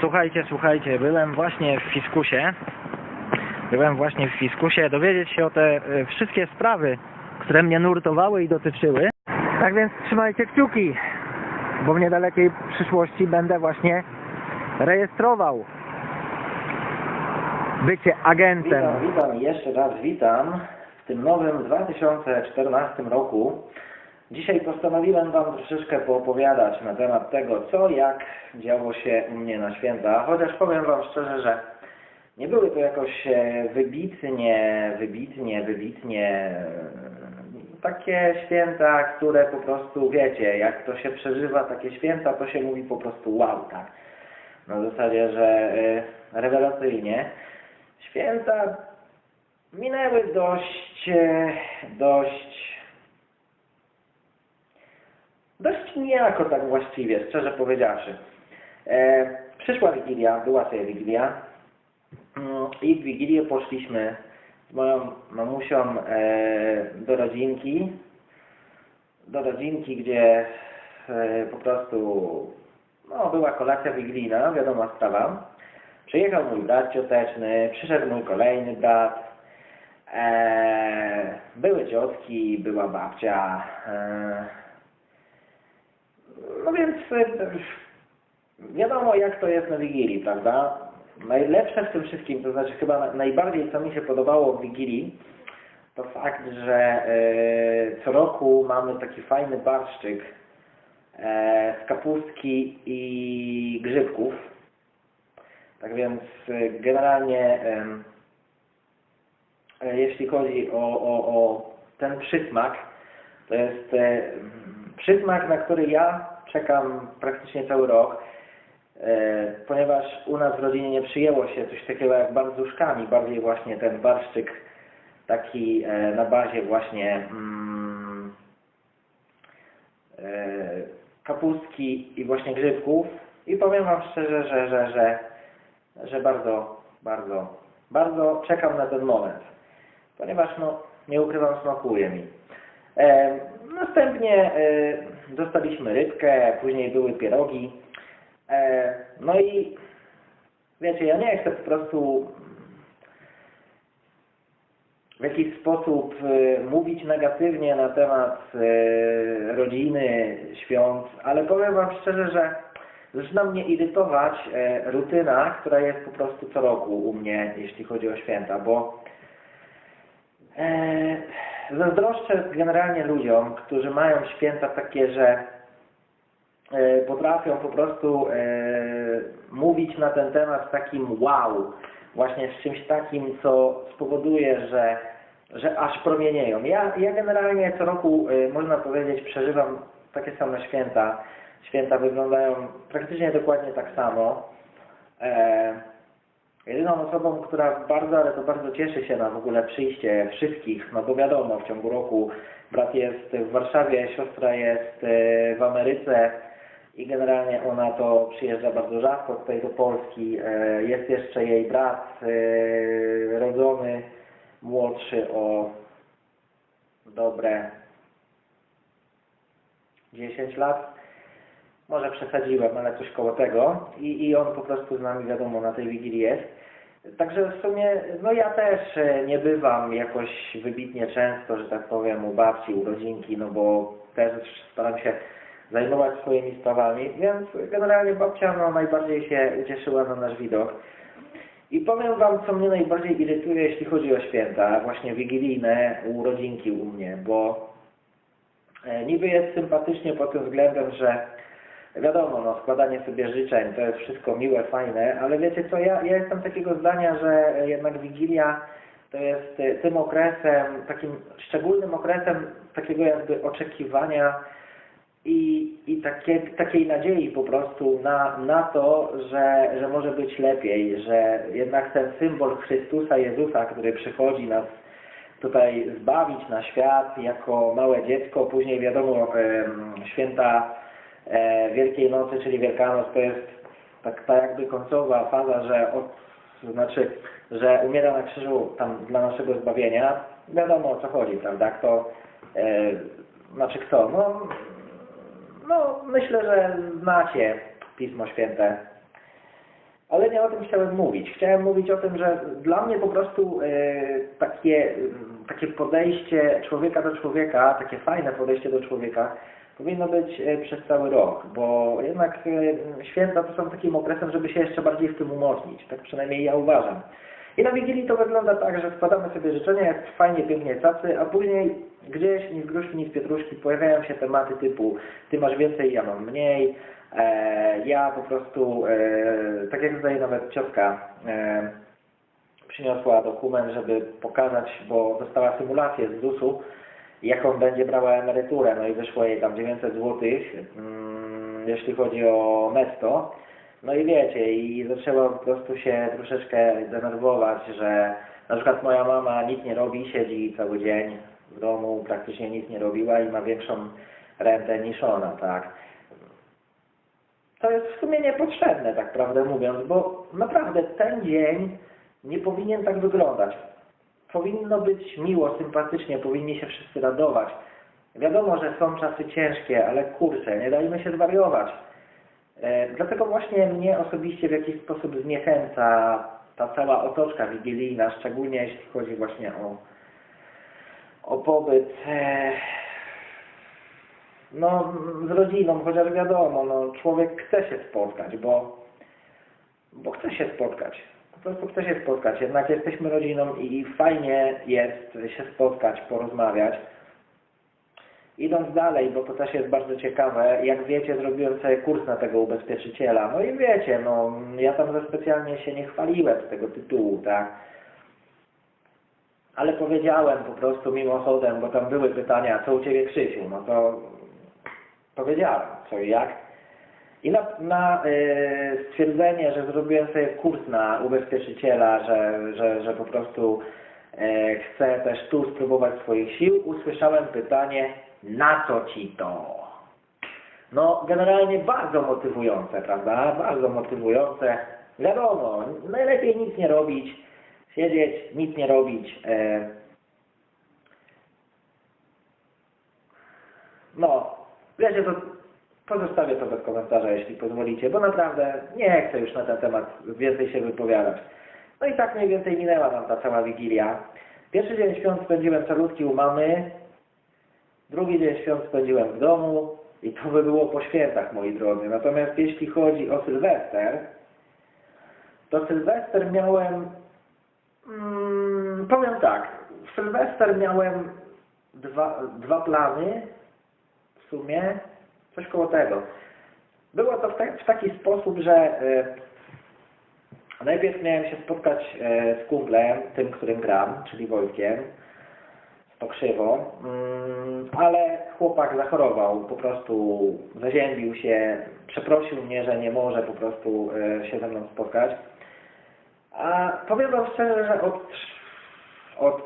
Słuchajcie, słuchajcie, byłem właśnie w Fiskusie. Byłem właśnie w Fiskusie dowiedzieć się o te e, wszystkie sprawy, które mnie nurtowały i dotyczyły. Tak więc trzymajcie kciuki, bo w niedalekiej przyszłości będę właśnie rejestrował bycie agentem. Witam, witam, jeszcze raz witam w tym nowym 2014 roku. Dzisiaj postanowiłem Wam troszeczkę poopowiadać na temat tego, co, jak działo się u mnie na święta, chociaż powiem Wam szczerze, że nie były to jakoś e, wybitnie, wybitnie, wybitnie e, takie święta, które po prostu, wiecie, jak to się przeżywa takie święta, to się mówi po prostu wow, tak. Na zasadzie, że e, rewelacyjnie. Święta minęły dość, dość, dość niejako tak właściwie, szczerze powiedziawszy. E, przyszła Wigilia, była sobie Wigilia mm, i w Wigilię poszliśmy z moją mamusią e, do rodzinki, do rodzinki, gdzie e, po prostu no, była kolacja wigilijna, wiadoma sprawa. Przyjechał mój brat cioteczny, przyszedł mój kolejny brat, e, były ciotki, była babcia. E, no więc e, wiadomo jak to jest na Wigilii, prawda? Najlepsze w tym wszystkim, to znaczy chyba na- najbardziej co mi się podobało w Wigilii, to fakt, że e, co roku mamy taki fajny barszczyk e, z kapustki i grzybków. Tak więc generalnie jeśli chodzi o, o, o ten przysmak, to jest przysmak, na który ja czekam praktycznie cały rok, e, ponieważ u nas w rodzinie nie przyjęło się coś takiego jak barzuszkami, bardziej właśnie ten barszczyk taki e, na bazie właśnie mm, e, kapustki i właśnie grzybków i powiem Wam szczerze, że, że, że, że bardzo, bardzo, bardzo czekam na ten moment, ponieważ no, nie ukrywam, smakuje mi. Następnie e, dostaliśmy rybkę, później były pierogi. E, no i wiecie, ja nie chcę po prostu w jakiś sposób e, mówić negatywnie na temat rodziny, świąt, ale powiem Wam szczerze, że zaczyna mnie irytować rutyna, która jest po prostu co roku u mnie, jeśli chodzi o święta, bo zazdroszczę generalnie ludziom, którzy mają święta takie, że e, potrafią po prostu e, mówić na ten temat takim wow, właśnie z czymś takim, co spowoduje, że, że aż promienieją. Ja, ja generalnie co roku, e, można powiedzieć, przeżywam takie same święta. Święta wyglądają praktycznie dokładnie tak samo. Jedyną osobą, która bardzo, ale to bardzo cieszy się na w ogóle przyjście wszystkich, no bo wiadomo, w ciągu roku brat jest w Warszawie, siostra jest e, w Ameryce i generalnie ona to przyjeżdża bardzo rzadko tutaj do Polski. E, Jest jeszcze jej brat e, rodzony, młodszy o dobre 10 lat. Może przesadziłem, ale coś koło tego. I, I on po prostu z nami, wiadomo, na tej Wigilii jest. Także w sumie, no ja też e, nie bywam jakoś wybitnie często, że tak powiem, u babci, u rodzinki, no bo też staram się zajmować swoimi sprawami, więc generalnie babcia no, najbardziej się ucieszyła na nasz widok. I powiem Wam, co mnie najbardziej irytuje, jeśli chodzi o święta, właśnie wigilijne u rodzinki u mnie, bo e, niby jest sympatycznie pod tym względem, że wiadomo, no, składanie sobie życzeń to jest wszystko miłe, fajne, ale wiecie co, ja, ja jestem takiego zdania, że jednak Wigilia to jest e, tym okresem, takim szczególnym okresem takiego jakby oczekiwania i, i takie, takiej nadziei po prostu na, na to, że, że może być lepiej, że jednak ten symbol Chrystusa Jezusa, który przychodzi nas tutaj zbawić na świat jako małe dziecko, później wiadomo święta Wielkiej Nocy, czyli Wielkanoc, to jest tak, ta jakby końcowa faza, że od, znaczy, że umiera na krzyżu tam dla naszego zbawienia. Wiadomo o co chodzi, prawda? Kto, e, znaczy kto? No, no myślę, że znacie Pismo Święte. Ale nie o tym chciałem mówić. Chciałem mówić o tym, że dla mnie po prostu e, takie, takie podejście człowieka do człowieka, takie fajne podejście do człowieka powinno być e, przez cały rok, bo jednak e, święta to są takim okresem, żeby się jeszcze bardziej w tym umocnić. Tak przynajmniej ja uważam. I na Wigilii to wygląda tak, że składamy sobie życzenia, jest fajnie, pięknie cacy, a później gdzieś ni z gruszki, ni z pietruszki pojawiają się tematy typu ty masz więcej, ja mam mniej, e, ja po prostu, e, tak jak tutaj nawet ciotka e, przyniosła dokument, żeby pokazać, bo dostała symulację z ZUS-u, jaką będzie brała emeryturę, no i wyszło jej tam 900 zł, mm, jeśli chodzi o netto. No i wiecie, i zaczęła po prostu się troszeczkę denerwować, że na przykład moja mama nic nie robi, siedzi cały dzień w domu, praktycznie nic nie robiła i ma większą rentę niż ona, tak. To jest w sumie niepotrzebne, tak prawdę mówiąc, bo naprawdę ten dzień nie powinien tak wyglądać. Powinno być miło, sympatycznie, powinni się wszyscy radować. Wiadomo, że są czasy ciężkie, ale kurczę, nie dajmy się zwariować. E, Dlatego właśnie mnie osobiście w jakiś sposób zniechęca ta cała otoczka wigilijna, szczególnie jeśli chodzi właśnie o, o pobyt e, no, z rodziną, chociaż wiadomo, no, człowiek chce się spotkać, bo, bo chce się spotkać. Prostu chce się spotkać. Jednak jesteśmy rodziną i fajnie jest się spotkać, porozmawiać. Idąc dalej, bo to też jest bardzo ciekawe, jak wiecie, zrobiłem sobie kurs na tego ubezpieczyciela. No i wiecie, no ja tam za specjalnie się nie chwaliłem z tego tytułu, tak? Ale powiedziałem po prostu mimochodem, bo tam były pytania, co u Ciebie Krzysiu, no to powiedziałem co i jak. I na, na y, stwierdzenie, że zrobiłem sobie kurs na ubezpieczyciela, że, że, że po prostu y, chcę też tu spróbować swoich sił, usłyszałem pytanie, na co ci to? No, generalnie bardzo motywujące, prawda? Bardzo motywujące. Wiadomo, najlepiej nic nie robić, siedzieć, nic nie robić. E... No, wiecie, to pozostawię to bez komentarza, jeśli pozwolicie, bo naprawdę nie chcę już na ten temat więcej się wypowiadać. No i tak mniej więcej minęła nam ta cała Wigilia. Pierwszy dzień świąt spędziłem calutki u mamy, drugi dzień świąt spędziłem w domu i to by było po świętach, moi drodzy. Natomiast jeśli chodzi o Sylwester, to Sylwester miałem, mm, powiem tak, w Sylwester miałem dwa, dwa plany w sumie, coś koło tego. Było to w, w taki sposób, że e, najpierw miałem się spotkać e, z kumplem, tym, którym gram, czyli Wojtkiem, z Pokrzywo, mm, ale chłopak zachorował, po prostu zaziębił się, przeprosił mnie, że nie może po prostu e, się ze mną spotkać. A powiem wam szczerze, że od, od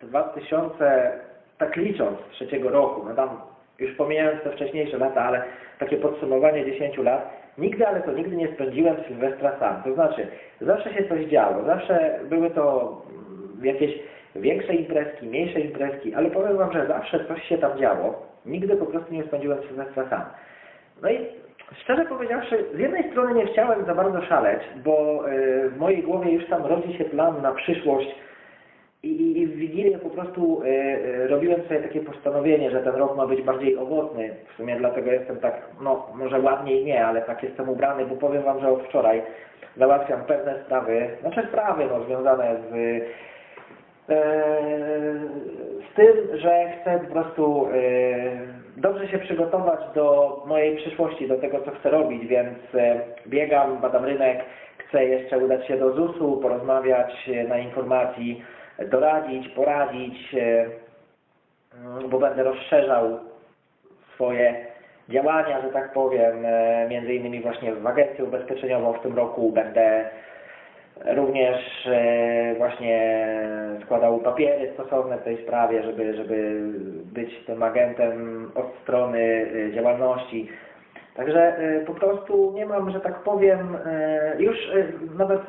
2000, tak licząc, trzeciego roku, no tam już pomijając te wcześniejsze lata, ale takie podsumowanie 10 lat, nigdy, ale to nigdy nie spędziłem Sylwestra sam. To znaczy, zawsze się coś działo, zawsze były to mm, jakieś większe imprezki, mniejsze imprezki, ale powiem Wam, że zawsze coś się tam działo. Nigdy po prostu nie spędziłem Sylwestra sam. No i szczerze powiedziawszy, z jednej strony nie chciałem za bardzo szaleć, bo yy, w mojej głowie już tam rodzi się plan na przyszłość, i, I w Wigilię po prostu y, y, robiłem sobie takie postanowienie, że ten rok ma być bardziej owocny. W sumie dlatego jestem tak, no może ładniej nie, ale tak jestem ubrany, bo powiem Wam, że od wczoraj załatwiam pewne sprawy, znaczy sprawy no, związane z, y, z tym, że chcę po prostu dobrze się przygotować do mojej przyszłości, do tego, co chcę robić, więc biegam, badam rynek, chcę jeszcze udać się do ZUS-u, porozmawiać na informacji, doradzić, poradzić, e, bo będę rozszerzał swoje działania, że tak powiem, e, między innymi właśnie w agencję ubezpieczeniową w tym roku będę również e, właśnie składał papiery stosowne w tej sprawie, żeby, żeby być tym agentem od strony działalności. Także po prostu nie mam, że tak powiem, już nawet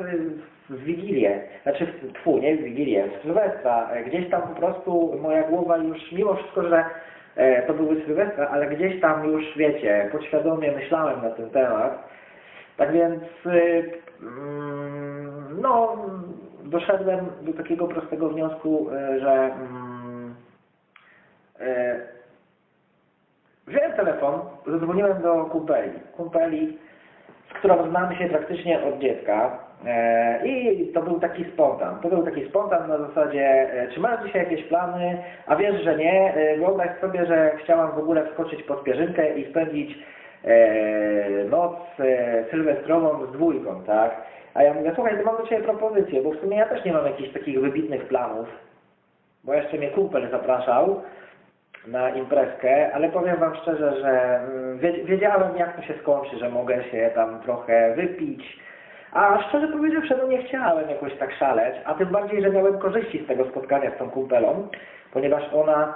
w Wigilię, znaczy w tfu, nie w Wigilię, w Sylwestra, gdzieś tam po prostu moja głowa już, mimo wszystko, że to były Sylwestra, ale gdzieś tam już, wiecie, podświadomie myślałem na ten temat Tak więc, y, mm, no, doszedłem do takiego prostego wniosku, y, że y, wziąłem telefon, zadzwoniłem do kumpeli. Kumpeli, z którą znam się praktycznie od dziecka. E, I to był taki spontan. To był taki spontan na zasadzie, e, czy masz dzisiaj jakieś plany, a wiesz, że nie. E, Wyobraź sobie, że chciałam w ogóle wskoczyć pod pierzynkę i spędzić noc sylwestrową z dwójką, tak? A ja mówię, słuchaj, to mam do Ciebie propozycję, bo w sumie ja też nie mam jakichś takich wybitnych planów, bo jeszcze mnie kumpel zapraszał na imprezkę, ale powiem Wam szczerze, że mm, wie- wiedziałem jak to się skończy, że mogę się tam trochę wypić, a szczerze powiedziawszy, no nie chciałem jakoś tak szaleć, a tym bardziej, że miałem korzyści z tego spotkania z tą kumpelą, ponieważ ona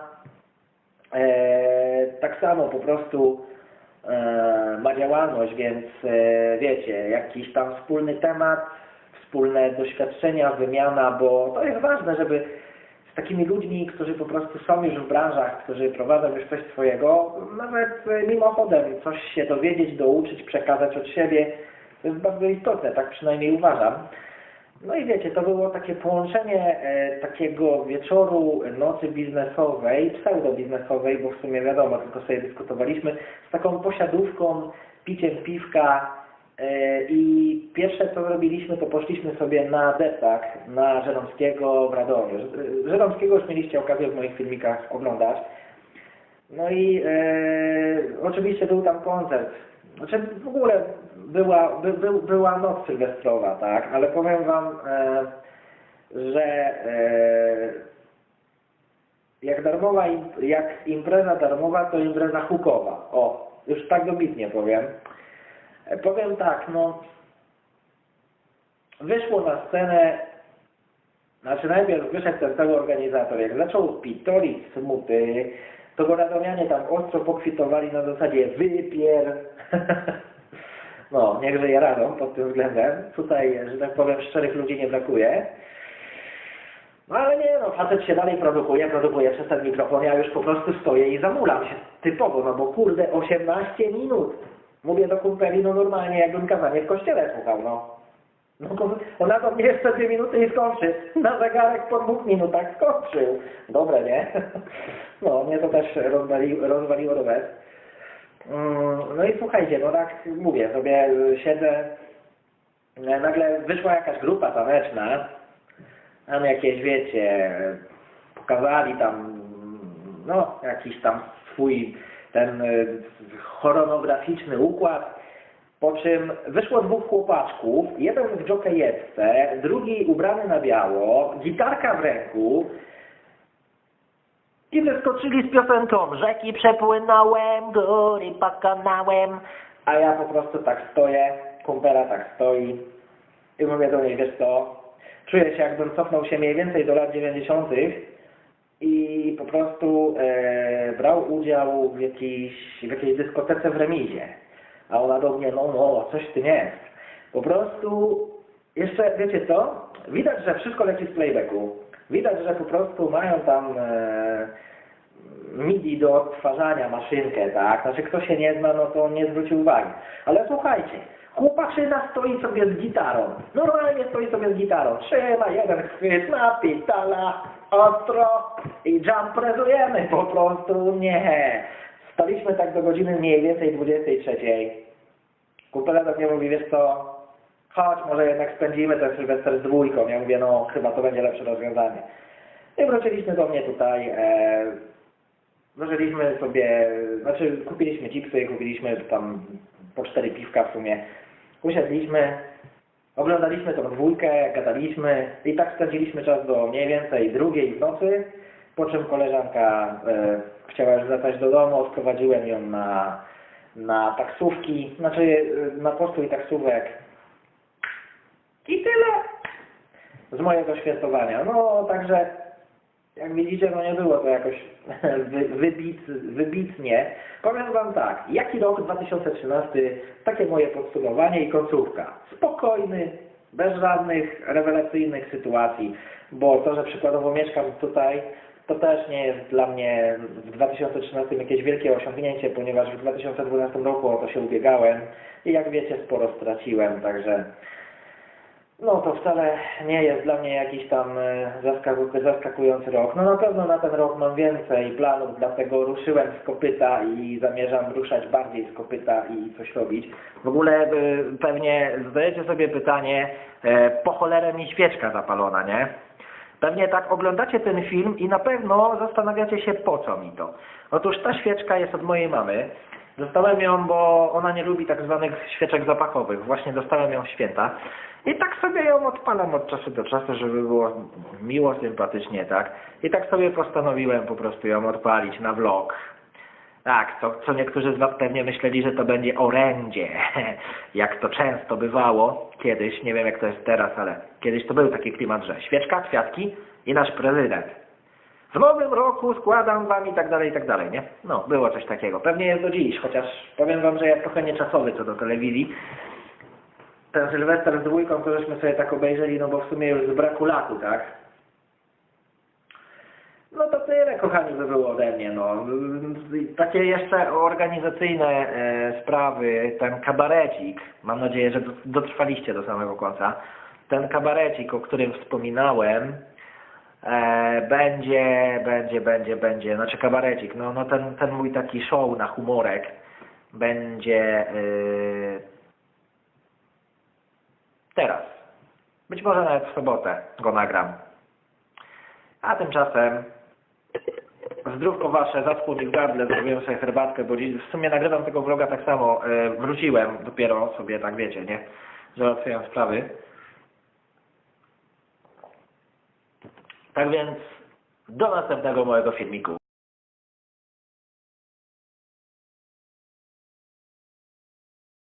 e, tak samo po prostu e, ma działalność, więc e, wiecie, jakiś tam wspólny temat, wspólne doświadczenia, wymiana, bo to jest ważne, żeby z takimi ludźmi, którzy po prostu są już w branżach, którzy prowadzą już coś swojego, nawet e, mimochodem coś się dowiedzieć, douczyć, przekazać od siebie, to jest bardzo istotne, tak przynajmniej uważam. No i wiecie, to było takie połączenie e, takiego wieczoru, nocy biznesowej, pseudo-biznesowej, bo w sumie wiadomo, tylko sobie dyskutowaliśmy, z taką posiadówką, piciem piwka e, i pierwsze co zrobiliśmy, to poszliśmy sobie na detak na Żeromskiego w Radomiu. Żeromskiego już mieliście okazję w moich filmikach oglądać. No i e, oczywiście był tam koncert. Znaczy w ogóle była, by, by, była noc sylwestrowa, tak, ale powiem Wam, e, że e, jak darmowa, jak impreza darmowa, to impreza hukowa. O, już tak dobitnie powiem. E, powiem tak, no wyszło na scenę znaczy najpierw wyszedł ten cały organizator, jak zaczął pitolić smuty, to radomianie tam ostro pokwitowali na zasadzie wypier. No, niechże je radą pod tym względem. Tutaj, że tak powiem, szczerych ludzi nie brakuje. No ale nie, no facet się dalej produkuje, produkuje przez ten mikrofon, ja już po prostu stoję i zamulam się typowo, no bo kurde, 18 minut. Mówię do kumpeli, no normalnie jakbym kazanie w kościele słuchał, no. No ona mnie jeszcze dwie minuty i skończy. Na zegarek po dwóch minutach skończył. Dobre, nie? No, mnie to też rozwali, rozwaliło rower. Mm, No i słuchajcie, no tak mówię, sobie siedzę, nagle wyszła jakaś grupa taneczna, tam jakieś, wiecie, pokazali tam, no, jakiś tam swój ten y, chronograficzny układ, po czym wyszło dwóch chłopaczków, jeden w jockeyetce, drugi ubrany na biało, gitarka w ręku i wyskoczyli z piosenką Rzeki przepłynąłem, góry pokonałem, a ja po prostu tak stoję, kumpela tak stoi i mówię do niej, wiesz co, czuję się jakbym cofnął się mniej więcej do lat 90. i po prostu e, brał udział w jakiejś, w jakiejś dyskotece w remizie. A ona do mnie, no, no, coś w tym jest. Po prostu, jeszcze, wiecie co? Widać, że wszystko leci z playbacku. Widać, że po prostu mają tam e, MIDI do odtwarzania maszynkę, tak? Znaczy, kto się nie zna, no to nie zwróci uwagi. Ale słuchajcie, chłopaczyna stoi sobie z gitarą. Normalnie stoi sobie z gitarą. Trzyma jeden chwyt, napitala, ostro i jumprezujemy po prostu. Nie. Staliśmy tak do godziny mniej więcej 23. Kupela do mnie mówi, wiesz co, chodź, może jednak spędzimy ten Sylwester z dwójką. Ja mówię, no chyba to będzie lepsze rozwiązanie. I wróciliśmy do mnie tutaj, e, zaczęliśmy sobie, znaczy kupiliśmy chipsy, kupiliśmy tam po cztery piwka w sumie. Usiadliśmy, oglądaliśmy tą dwójkę, gadaliśmy i tak spędziliśmy czas do mniej więcej drugiej w nocy, po czym koleżanka e, chciała już wracać do domu, odprowadziłem ją na, na taksówki, znaczy e, na postój taksówek i tyle z mojego świętowania. No, także jak widzicie, no nie było to jakoś wy, wybit, wybitnie. Powiem Wam tak, jaki rok 2013, takie moje podsumowanie i końcówka. Spokojny, bez żadnych rewelacyjnych sytuacji, bo to, że przykładowo mieszkam tutaj, To też nie jest dla mnie w 2013 jakieś wielkie osiągnięcie, ponieważ w 2012 roku o to się ubiegałem i jak wiecie sporo straciłem, także no to wcale nie jest dla mnie jakiś tam e, zaskaku- zaskakujący rok. No na pewno na ten rok mam więcej planów, dlatego ruszyłem z kopyta i zamierzam ruszać bardziej z kopyta i coś robić. W ogóle e, pewnie zadajecie sobie pytanie, e, po cholerę mi świeczka zapalona, nie? Pewnie tak oglądacie ten film i na pewno zastanawiacie się po co mi to. Otóż ta świeczka jest od mojej mamy. Dostałem ją, bo ona nie lubi tak zwanych świeczek zapachowych. Właśnie dostałem ją w święta. I tak sobie ją odpalam od czasu do czasu, żeby było miło, sympatycznie, tak? I tak sobie postanowiłem po prostu ją odpalić na vlog. Tak, co, co niektórzy z Was pewnie myśleli, że to będzie orędzie, jak to często bywało kiedyś, nie wiem jak to jest teraz, ale kiedyś to był taki klimat, że świeczka, kwiatki i nasz prezydent. W nowym roku składam Wam i tak dalej, i tak dalej, nie? No, było coś takiego. Pewnie jest do dziś, chociaż powiem Wam, że ja trochę nieczasowy co do telewizji. Ten Sylwester z dwójką to żeśmy sobie tak obejrzeli, no bo w sumie już z braku latu, tak? No to tyle, kochani, by było ode mnie. No. Takie jeszcze organizacyjne e, sprawy, ten kabarecik, mam nadzieję, że do- dotrwaliście do samego końca. Ten kabarecik, o którym wspominałem, e, będzie, będzie, będzie, będzie, znaczy kabarecik, no, no ten, ten mój taki show na humorek będzie e, teraz. Być może nawet w sobotę go nagram. A tymczasem zdrówko wasze, zaschło mi w gardle, zrobiłem sobie herbatkę, bo w sumie nagrywam tego vloga tak samo. E, wróciłem dopiero sobie, tak wiecie, nie? Załatwiałem sprawy. Tak więc do następnego mojego filmiku.